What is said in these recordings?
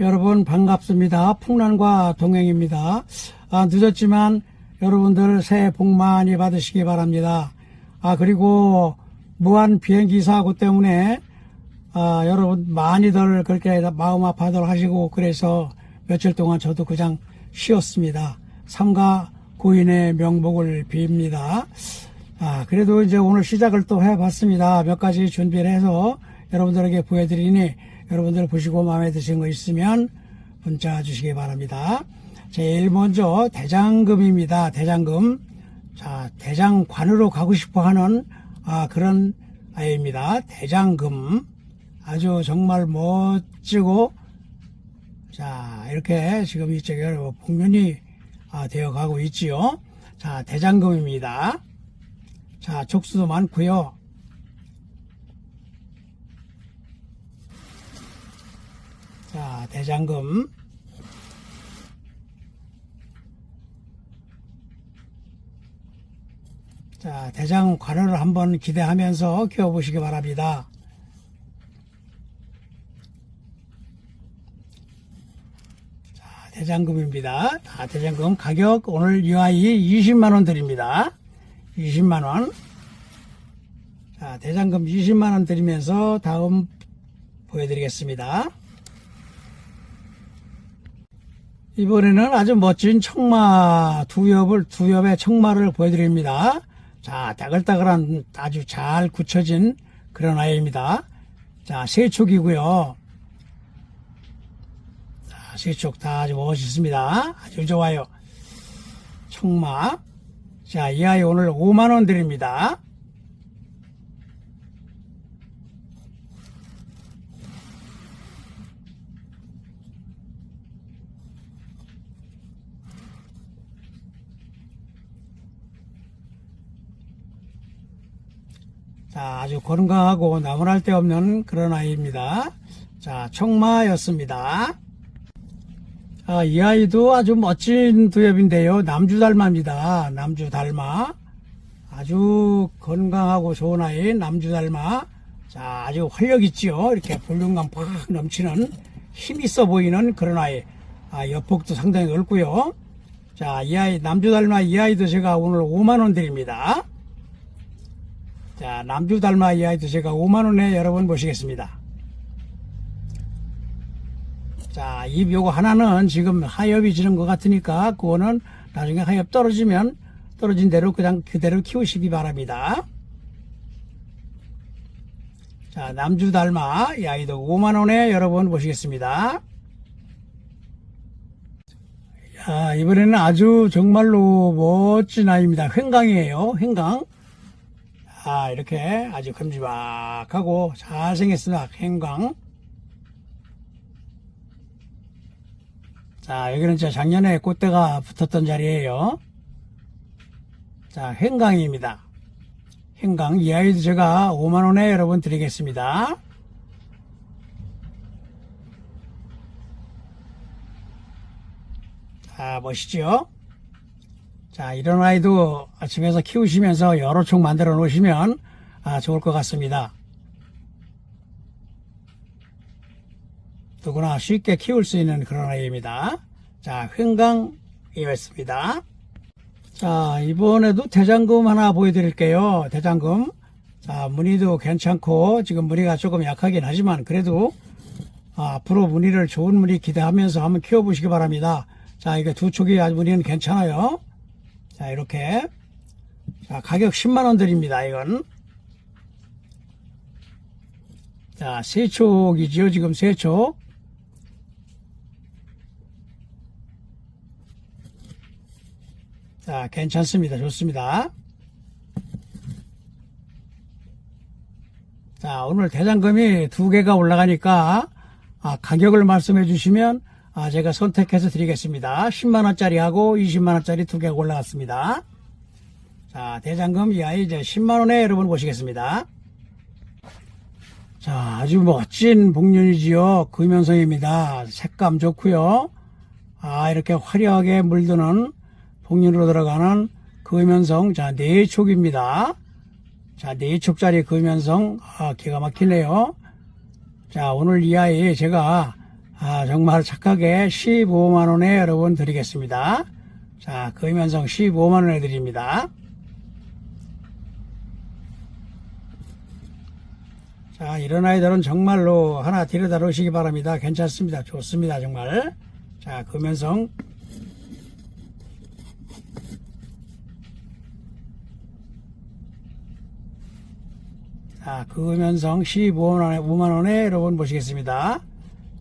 여러분 반갑습니다. 풍란과 동행입니다. 아, 늦었지만 여러분들 새해 복 많이 받으시기 바랍니다. 아, 그리고 무한 비행기 사고 때문에 아, 여러분 많이들 그렇게 마음 아파들 하시고 그래서 며칠 동안 저도 그냥 쉬었습니다. 삼가 고인의 명복을 빕니다. 아, 그래도 이제 오늘 시작을 또 해봤습니다. 몇 가지 준비를 해서 여러분들에게 보여드리니 여러분들 보시고 마음에 드신 거 있으면 문자 주시기 바랍니다. 제일 먼저 대장금입니다. 대장금. 자, 대장관으로 가고 싶어 하는 아, 그런 아이입니다. 대장금. 아주 정말 멋지고 자, 이렇게 지금 이쪽에 복면이 아, 되어 가고 있지요. 자, 대장금입니다. 자, 족수도 많고요. 자, 대장금. 자, 대장 관을 한번 기대하면서 키워보시기 바랍니다. 자, 대장금입니다. 자, 대장금 가격 오늘 이 아이 20만원 드립니다. 20만원. 자, 대장금 20만원 드리면서 다음 보여드리겠습니다. 이번에는 아주 멋진 청마 두 엽을 두 엽의 청마를 보여드립니다. 자, 따글따글한 아주 잘 굳혀진 그런 아이입니다. 자, 세촉이고요. 자, 세촉 다 아주 멋있습니다. 아주 좋아요. 청마. 자, 이 아이 오늘 5만 원 드립니다. 자, 아주 건강하고 나무랄 데 없는 그런 아이입니다. 자, 청마였습니다. 아, 이 아이도 아주 멋진 두엽인데요. 남주 달마입니다. 남주 달마. 아주 건강하고 좋은 아이, 남주 달마. 자, 아주 활력 있지요. 이렇게 볼륨감 팍 넘치는 힘 있어 보이는 그런 아이. 아, 여폭도 상당히 넓고요. 자, 이 아이, 남주 달마 이 아이도 제가 오늘 5만원 드립니다. 자, 남주 달마 이 아이도 제가 5만원에 여러분 모시겠습니다. 자, 입 요거 하나는 지금 하엽이 지는 것 같으니까 그거는 나중에 하엽 떨어지면 떨어진 대로 그냥 그대로 키우시기 바랍니다. 자, 남주 달마 이 아이도 5만원에 여러분 모시겠습니다. 야, 이번에는 아주 정말로 멋진 아이입니다. 횡강이에요. 횡강. 아, 이렇게 아주 큼지막하고 잘생겼습니다. 횡강. 자, 여기는 저 작년에 꽃대가 붙었던 자리예요. 자, 횡강입니다. 횡강. 이 아이도 제가 5만원에 여러분 드리겠습니다. 자, 멋있죠? 자, 이런 아이도 집에서 키우시면서 여러 총 만들어 놓으시면 아, 좋을 것 같습니다. 누구나 쉽게 키울 수 있는 그런 아이입니다. 자, 횡강이었습니다. 자, 이번에도 대장금 하나 보여드릴게요. 대장금. 자, 무늬도 괜찮고, 지금 무늬가 조금 약하긴 하지만, 그래도, 아, 앞으로 무늬를 좋은 무늬 기대하면서 한번 키워보시기 바랍니다. 자, 이게 두 촉이 아주 무늬는 괜찮아요. 자, 이렇게. 자, 가격 10만원 드립니다, 이건. 자, 세 촉이죠, 지금 세 촉. 자, 괜찮습니다. 좋습니다. 자, 오늘 대장금이 두 개가 올라가니까, 아, 가격을 말씀해 주시면, 아, 제가 선택해서 드리겠습니다. 10만원짜리하고 20만원짜리 두 개가 올라갔습니다. 자, 대장금 이 아이 이제 10만원에 여러분 모시겠습니다. 자, 아주 멋진 복륜이지요. 금연성입니다. 색감 좋고요 아, 이렇게 화려하게 물드는 복륜으로 들어가는 금연성, 자, 네 촉입니다. 자, 네 촉짜리 금연성, 아, 기가 막히네요. 자, 오늘 이 아이 제가 아, 정말 착하게 15만원에 여러분 드리겠습니다. 자, 금연성 15만원에 드립니다. 자, 이런 아이들은 정말로 하나 데려다 놓으시기 바랍니다. 괜찮습니다. 좋습니다. 정말. 자, 금연성. 자, 금연성 15만원에, 5만원에 여러분 보시겠습니다.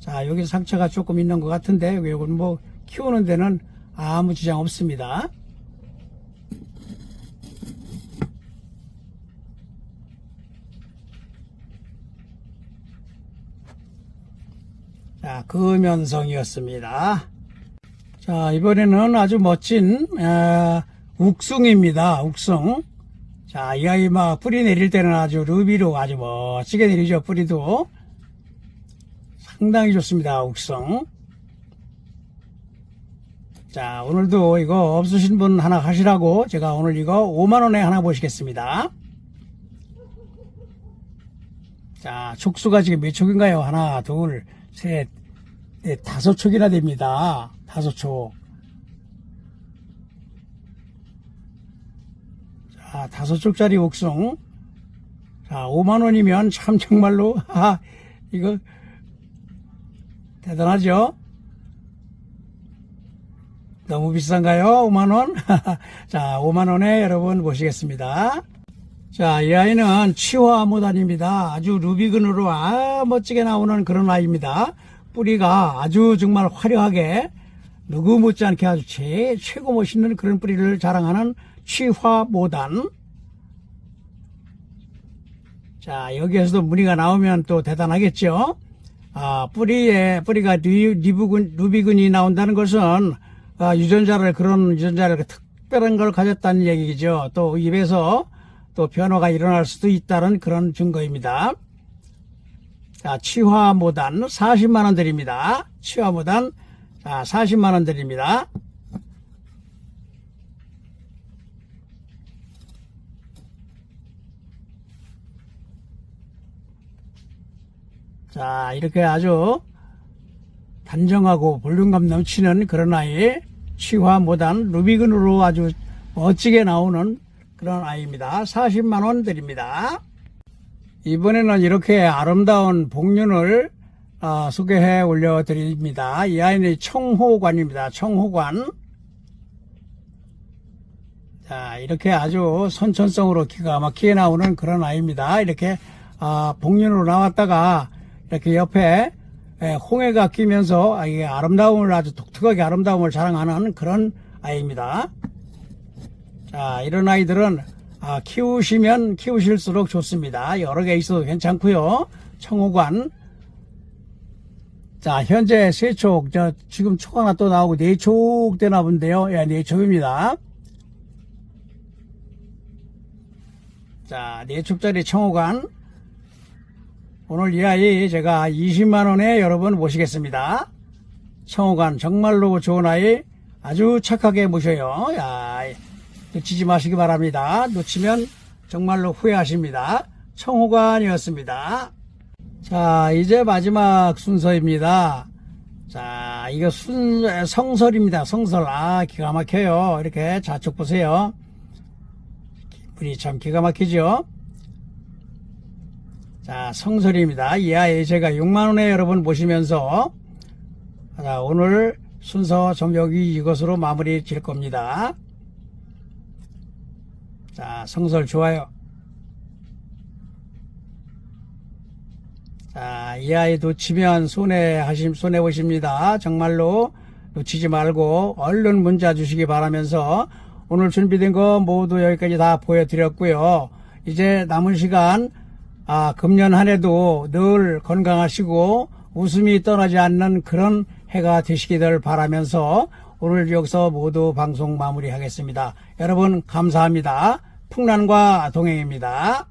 자, 여기 상처가 조금 있는 것 같은데, 이건 뭐, 키우는 데는 아무 지장 없습니다. 자, 금연성이었습니다. 자, 이번에는 아주 멋진, 에, 욱숭입니다. 욱숭. 자, 이 아이 막 뿌리 내릴 때는 아주 루비로 아주 멋지게 내리죠. 뿌리도. 상당히 좋습니다. 욱숭. 자, 오늘도 이거 없으신 분 하나 하시라고 제가 오늘 이거 5만원에 하나 보시겠습니다. 자, 촉수가 지금 몇 촉인가요? 하나, 둘, 셋, 넷, 다섯 촉이나 됩니다. 다섯 촉. 자, 다섯 쪽짜리 옥송. 자, 5만원이면 참 정말로, 아, 이거, 대단하죠? 너무 비싼가요? 5만원? 자, 5만원에 여러분 보시겠습니다. 자, 이 아이는 치화 모단입니다. 아주 루비근으로 아, 멋지게 나오는 그런 아이입니다. 뿌리가 아주 정말 화려하게 누구 못지않게 아주 제, 최고 멋있는 그런 뿌리를 자랑하는 치화 모단. 자, 여기에서도 무늬가 나오면 또 대단하겠죠? 아, 뿌리에, 뿌리가 리, 리브근, 루비근이 나온다는 것은, 아, 유전자를, 그런 유전자를 특별한 걸 가졌다는 얘기죠. 또 입에서 또 변화가 일어날 수도 있다는 그런 증거입니다. 자, 치화모단 40만 원 드립니다. 치화모단, 자, 40만 원 드립니다. 자, 이렇게 아주 단정하고 볼륨감 넘치는 그런 아이, 치화 모단 루비근으로 아주 멋지게 나오는 그런 아이입니다. 40만원 드립니다. 이번에는 이렇게 아름다운 복륜을 어, 소개해 올려드립니다. 이 아이는 청호관입니다. 청호관. 자, 이렇게 아주 선천성으로 기가 막히게 나오는 그런 아이입니다. 이렇게 아, 복륜으로 나왔다가 이렇게 옆에 에, 홍해가 끼면서 아, 아름다움을 아주 독특하게 아름다움을 자랑하는 그런 아이입니다. 자, 이런 아이들은 아, 키우시면 키우실수록 좋습니다. 여러 개 있어도 괜찮고요. 청호관. 자, 현재 세 촉, 저, 지금 촉 하나 또 나오고 네촉 되나 본데요. 예, 네 촉입니다. 자, 네 촉짜리 청호관. 오늘 이 아이 제가 20만원에 여러분 모시겠습니다. 청호관 정말로 좋은 아이 아주 착하게 모셔요. 야, 놓치지 마시기 바랍니다. 놓치면 정말로 후회하십니다. 청호관이었습니다. 자, 이제 마지막 순서입니다. 자, 이거 순, 성설입니다. 성설. 아, 기가 막혀요. 이렇게 좌측 보세요. 기분이 참 기가 막히죠? 자, 성설입니다. 이 아이 제가 6만원에 여러분 보시면서 자, 오늘 순서 좀 여기 이것으로 마무리 질 겁니다. 자, 성설 좋아요. 자, 이 아이 놓치면 손해하심, 손해보십니다. 정말로 놓치지 말고 얼른 문자 주시기 바라면서 오늘 준비된 거 모두 여기까지 다 보여드렸고요. 이제 남은 시간, 아, 금년 한 해도 늘 건강하시고 웃음이 떠나지 않는 그런 해가 되시기를 바라면서 오늘 여기서 모두 방송 마무리하겠습니다. 여러분 감사합니다. 풍란과 동행입니다.